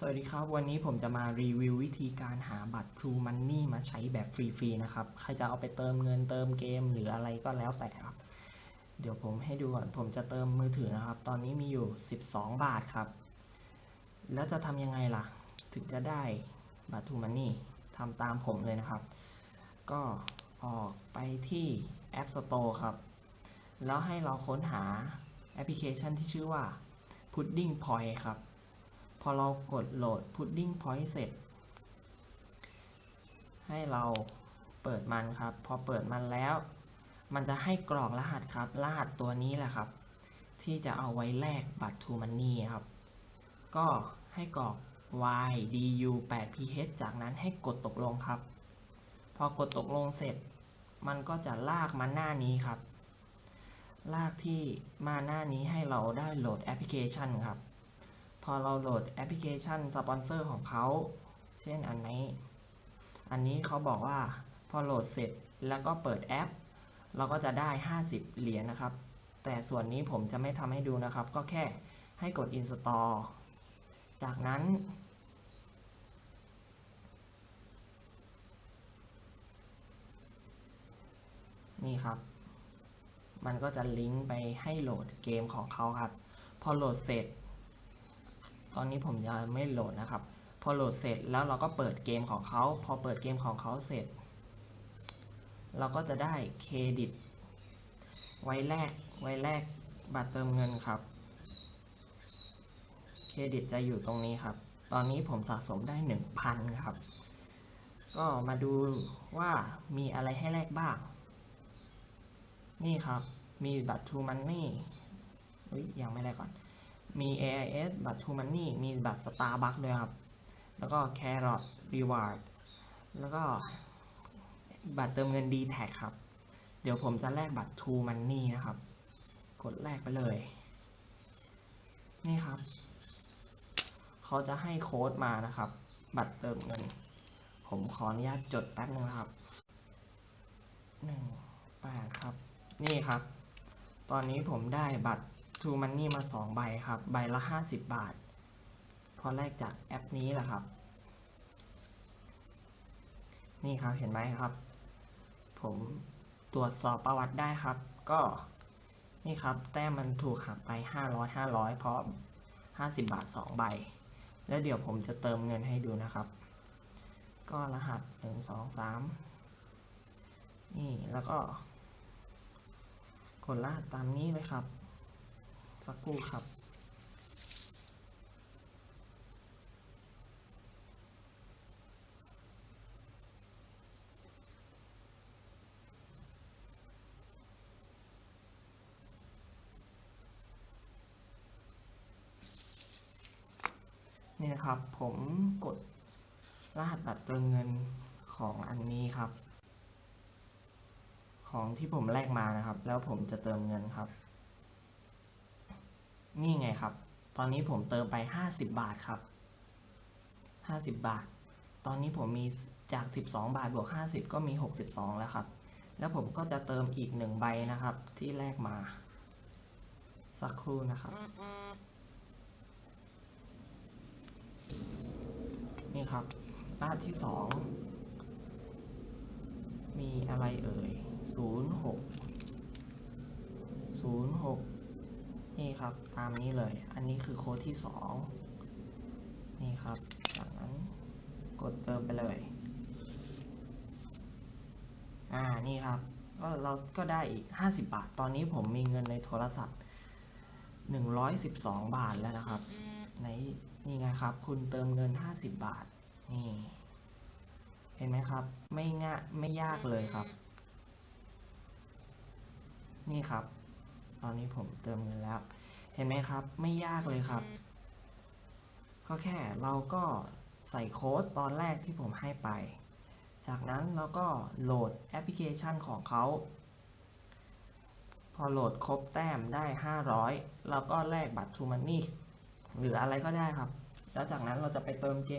สวัสดีครับ วันนี้ผมจะมารีวิววิธีการหาบัตร True Money มาใช้แบบฟรีๆนะครับ ใครจะเอาไปเติมเงินเติมเกม หรืออะไรก็แล้วแต่ครับ เดี๋ยวผมให้ดูก่อนผมจะเติมมือถือนะครับ ตอนนี้มีอยู่ 12 บาทครับ แล้วจะทำยังไงล่ะ ถึงจะได้บัตร True Money ทำตามผมเลยนะครับ ก็ออกไปที่ App Store ครับ แล้วให้เราค้นหาแอปพลิเคชันที่ชื่อว่า Pudding Point ครับ พอเรากดโหลด Pudding Point เสร็จ ให้เราเปิดมันครับ พอเปิดมันแล้ว มันจะให้กรอกรหัสครับ รหัสตัวนี้แหละครับ ที่จะเอาไว้แลกบัตร True Money ครับ ก็ให้กรอก y du 8 ph จากนั้นให้กดตกลงครับ พอกดตกลงเสร็จ มันก็จะลากมาหน้านี้ครับ ลากที่มาหน้านี้ให้เราได้โหลดแอปพลิเคชันครับ พอเราโหลดแอปพลิเคชันสปอนเซอร์ของเขาเช่นอันนี้ อันนี้เขาบอกว่าพอโหลดเสร็จแล้วก็เปิดแอป เราก็จะได้ 50 เหรียญนะครับ แต่ส่วนนี้ผมจะไม่ทำให้ดูนะครับ ก็แค่ให้กด install จากนั้น นี่ครับ มันก็จะลิงก์ไปให้โหลดเกมของเขาครับ พอโหลดเสร็จ ตอนนี้ผมยังไม่โหลดนะครับ พอโหลดเสร็จแล้วเราก็เปิดเกมของเขา พอเปิดเกมของเขาเสร็จ เราก็จะได้เครดิต ไว้แลกไว้แลกบัตรเติมเงินครับ เครดิตจะอยู่ตรงนี้ครับ ตอนนี้ผมสะสมได้ 1,000 ครับ ก็มาดูว่ามีอะไรให้แลกบ้าง นี่ครับ มีบัตร True Money อุ้ยยังไม่ได้ก่อน มี AIS บัตร True Money มีบัตร Starbucks ด้วยครับ แล้วก็ Carrot Reward แล้วก็บัตรเติมเงิน d t แทครับ เดี๋ยวผมจะแลกบัตร True Money นะครับ กดแลกไปเลย นี่ครับ เขาจะให้โค้ดมานะครับ บัตรเติมเงิน ผมขออนุญาตจดแป๊บนึงครับหนึ่งแปดครับ นี่ครับ ตอนนี้ผมได้บัตร True Money มา 2 ใบครับ ใบละ 50 บาท พอแรกจากแอปนี้แหละครับ นี่ครับเห็นไหมครับ ผมตรวจสอบประวัติได้ครับ ก็นี่ครับ แต้มมันถูกหักไป 500 500 เพราะ 50 บาท 2 ใบ แล้วเดี๋ยวผมจะเติมเงินให้ดูนะครับ ก็รหัส 1 2 3 นี่แล้วก็กดรหัสตามนี้เลยครับ สักครู่ครับนี่นะครับผมกดรหัสบัตรเติมเงินของอันนี้ครับ ของที่ผมแลกมานะครับ แล้วผมจะเติมเงินครับ นี่ไงครับ ตอนนี้ผมเติมไป 50 บาทครับ 50 บาท ตอนนี้ผมมีจาก 12 บาทบวก 50 ก็มี 62 แล้วครับ แล้วผมก็จะเติมอีก 1 ใบนะครับ ที่แลกมา สักครู่นะครับ นี่ครับหน้าที่ 2 มีอะไรเอ่ย 06 ครับ ตามนี้เลย อันนี้คือโค้ดที่สองนี่ครับ จากนั้นกดเติมไปเลย อ่า นี่ครับ ก็เราก็ได้อีก 50 บาท ตอนนี้ผมมีเงินในโทรศัพท์ 112 บาทแล้วนะครับ ในนี่ไงครับ คุณเติมเงิน 50 บาท นี่ เห็นไหมครับ ไม่ง่ายไม่ยากเลยครับ นี่ครับ ตอนนี้ผมเติมเงินแล้ว เห็นไหมครับ ไม่ยากเลยครับ ก็แค่เราก็ใส่โค้ดตอนแรกที่ผมให้ไป จากนั้นเราก็โหลดแอปพลิเคชันของเขา พอโหลดครบแต้มได้ 500 เราก็แลกบัตรทูมันนี่หรืออะไรก็ได้ครับ แล้วจากนั้นเราจะไปเติมเจ